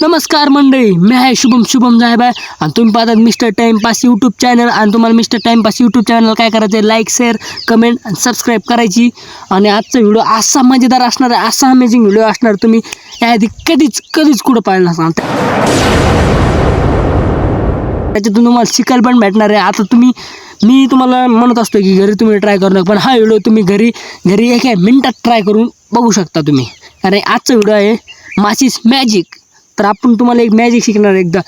नमस्कार मंडळी मी आहे शुभम शुभम जायब आहे. आणि तुम्ही पाहतात मिस्टर टाईमपास यूट्यूब चॅनल आणि तुम्हाला मिस्टर टाईमपास यूट्यूब चॅनल काय करायचं आहे लाईक शेअर कमेंट आणि सबस्क्राईब करायची. आणि आजचा व्हिडिओ असा मजेदार असणार आहे असा अमेझिंग व्हिडिओ असणार तुम्ही याआधी कधीच कधीच कुठं पाहिलं नसणार त्याच्यातून तुम्हाला शिकायला पण भेटणार आहे. आता तुम्ही मी तुम्हाला म्हणत असतो की घरी तुम्ही ट्राय करू नका. पण हा व्हिडिओ तुम्ही घरी घरी एका मिनटात ट्राय करून बघू शकता तुम्ही. कारण आजचा व्हिडिओ आहे मासिस मॅजिक तर आपण तुम्हाला एक मॅजिक शिकणार एकदा.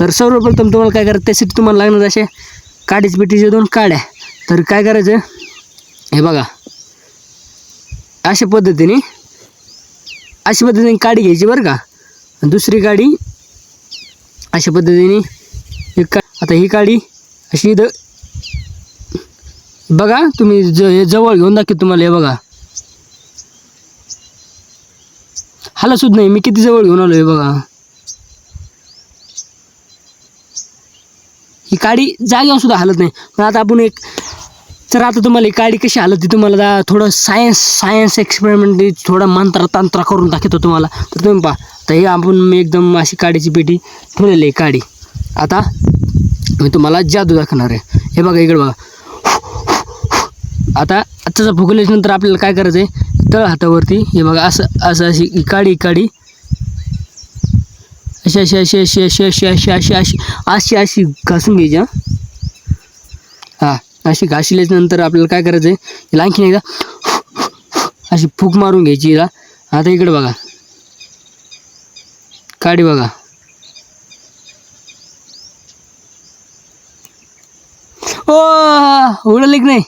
तर सर्वप्रथम तुम्हाला काय करायचं त्यासाठी तुम्हाला लागणार असे काडीच बिटीचे दोन काड्या. तर काय करायचं हे बघा. अशा पद्धतीने अशा पद्धतीने काडी घ्यायची बरं का. दुसरी काडी अशा पद्धतीने एक आता ही काडी अशी इथं बघा तुम्ही ज हे जवळ घेऊन दाखवतो तुम्हाला हे बघा. हाला सुद्धा नाही मी किती जवळ घेऊन आलो हे बघा. ही काडी जागेवर सुद्धा हालत नाही. पण आता आपण एक तर आता तुम्हाला ही काडी कशी हालत ती तुम्हाला थोडं सायन्स सायन्स एक्सपेरिमेंट थोडं मंत्र तंत्र करून दाखवतो तुम्हाला. तर तुम्ही पहा तर हे आपण मी एकदम अशी काडीची पेटी ठेवलेली आहे काडी आता मी तुम्हाला जादू दाखवणार आहे हे बघा इकडे बघा आता आत्ताचा फुगल्याच्यानंतर आपल्याला काय करायचं आहे तळ हातावरती हे बघा असं असं अशी ही काडी काडी अशी अशी अशी अशी अशी अशी अशी अशी अशी अशी अशी घासून घ्यायची हां हां अशी घासल्याच्यानंतर आपल्याला काय करायचं आहे आणखी नाही एकदा अशी फूक मारून घ्यायची याला आता इकडे बघा काडी बघा ओ उडलं की नाही?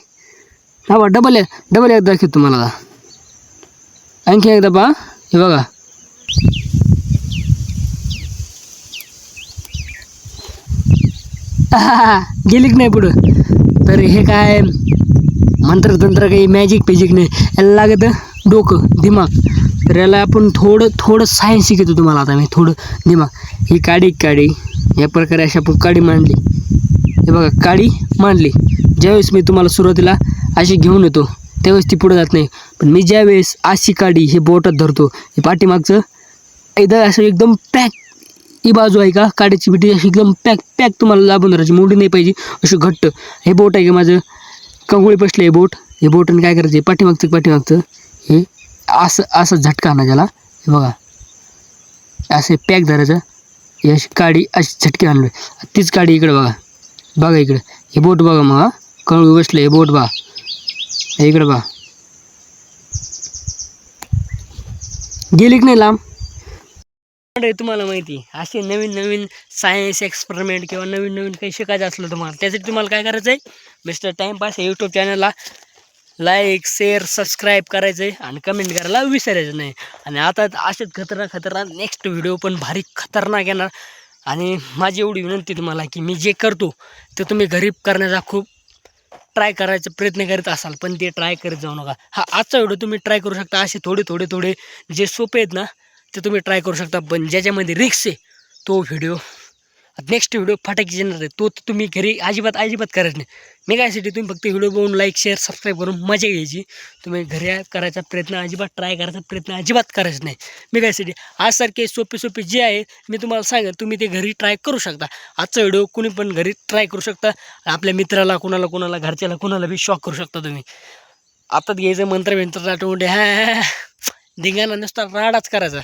हा बा डबल आहे डबल एकदा दाखवतो तुम्हाला आणखी एकदा पहा हे बघा. गेली की नाही पुढं? तर हे काय मंत्रतंत्र काही मॅजिक पेजिक नाही. याला लागतं डोकं दिमाग. तर याला आपण थोडं थोडं सायन्स शिकवतो तुम्हाला आता मी थोडं दिमाग. ही काडी काडी. या प्रकारे अशा आपण काडी मांडली. हे बघा काडी मांडली. ज्यावेळेस मी तुम्हाला सुरुवातीला अशी घेऊन येतो त्यावेळेस ती पुढे जात नाही. पण मी ज्यावेळेस अशी काडी हे बोटात धरतो हे पाठीमागचं एकदा असं एकदम पॅक ही बाजू आहे का काड्याची बिटी अशी एकदम पॅक पॅक तुम्हाला लाभून धरायची मोठी नाही पाहिजे अशी घट्ट. हे बोट आहे का माझं? कंगोळी बसले हे बोट. हे बोटाने काय करायचं? पाठीमागचं पाठीमागचं हे असं असं झटका आणा त्याला. हे बघा. असं पॅक धरायचं. हे अशी काडी अशी झटके आणलं. तीच काडी इकडे बघा. बघा इकडे. हे बोट बघा मग कळू बसलं बसले हे बोट बघा. इकडं इकडे बघा. गेली की नाही लांब? तुम्हाला माहिती. असे नवीन नवीन सायन्स एक्सपेरिमेंट किंवा नवीन नवीन काही शिकायचं असलं तुम्हाला त्यासाठी तुम्हाला काय करायचं आहे मिस्टर टाईमपास या यूट्यूब चॅनलला लाईक शेअर सबस्क्राईब करायचं आहे आणि कमेंट करायला विसरायचं नाही. आणि आता असेच खतरनाक खतरनाक नेक्स्ट व्हिडिओ पण भारी खतरनाक येणार. आणि माझी एवढी विनंती तुम्हाला की मी जे करतो ते तुम्ही घरी करण्याचा खूप ट्राय करायचा प्रयत्न करीत असाल पण ते ट्राय करत जाऊ नका. हा आजचा व्हिडिओ तुम्ही ट्राय करू शकता असे थोडे थोडे थोडे जे सोपे आहेत ना ते तुम्ही ट्राय करू शकता. पण ज्याच्यामध्ये रिक्स आहे तो व्हिडिओ नेक्स्ट व्हिडिओ फटाकी येणार आहे. तो तर तुम्ही घरी अजिबात अजिबात करायचं नाही. मी तुम्ही फक्त व्हिडिओ बघून लाईक शेअर सबस्क्राईब करून मजा घ्यायची. तुम्ही घरी करायचा प्रयत्न अजिबात ट्राय करायचा प्रयत्न अजिबात करायचा नाही. मी आजसारखे सोपे सोपे जे आहे मी तुम्हाला सांगेन तुम्ही ते घरी ट्राय करू शकता. आजचा व्हिडिओ कुणी पण घरी ट्राय करू शकता. आपल्या मित्राला कुणाला कुणाला घरच्याला कुणाला बी शॉक करू शकता तुम्ही. आताच घ्यायचं मंत्र विंत्र आठवून हा धिंगाणा नुसता राडाच करायचा.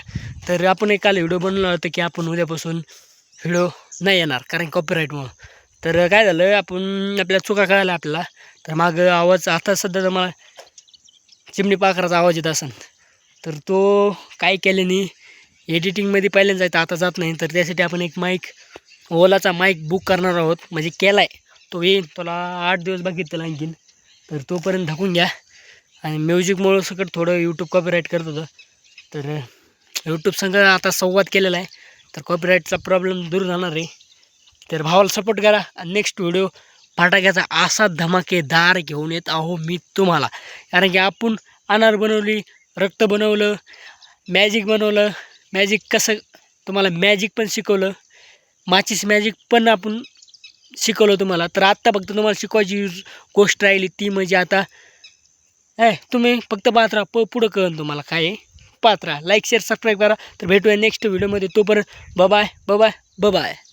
तर आपण एक काल व्हिडिओ बनवला होता की आपण उद्यापासून व्हिडिओ नाही येणार कारण कॉपीराईटमुळं तर काय झालं आपण आपल्या चुका कळाल्या आपल्याला. तर मागं आवाज आता सध्या मला चिमणी पाखराचा आवाज येत असेल तर तो काय केल्याने एडिटिंगमध्ये पहिल्यांदा जायचं आता जात नाही. तर त्यासाठी आपण एक माईक ओलाचा माईक बुक करणार आहोत. म्हणजे केला आहे तो येईल तुला आठ दिवस बाकी त्याला आणखीन. तर तोपर्यंत ढकून घ्या. आणि म्युझिकमुळं सगळं थोडं यूट्यूब कॉपीराईट करत होतं. तर यूट्यूब संग आता संवाद केलेला आहे. तर कॉपीराईटचा प्रॉब्लेम दूर जाणार आहे तर भावाला सपोर्ट करा आणि नेक्स्ट व्हिडिओ फटाक्याचा असा धमाकेदार घेऊन येत आहो मी तुम्हाला. कारण की आपण अनार बनवली रक्त बनवलं मॅजिक बनवलं मॅजिक कसं तुम्हाला मॅजिक पण शिकवलं माचीस मॅजिक पण आपण शिकवलं तुम्हाला. तर आत्ता फक्त तुम्हाला शिकवायची गोष्ट राहिली ती म्हणजे आता ऐ तुम्ही फक्त पाहत राहा प पुढं कळन तुम्हाला काय आहे. पाहत राहा लाईक शेअर सबस्क्राईब करा. तर भेटूया नेक्स्ट व्हिडिओमध्ये तोपर्यंत बबाय बबाय बबाय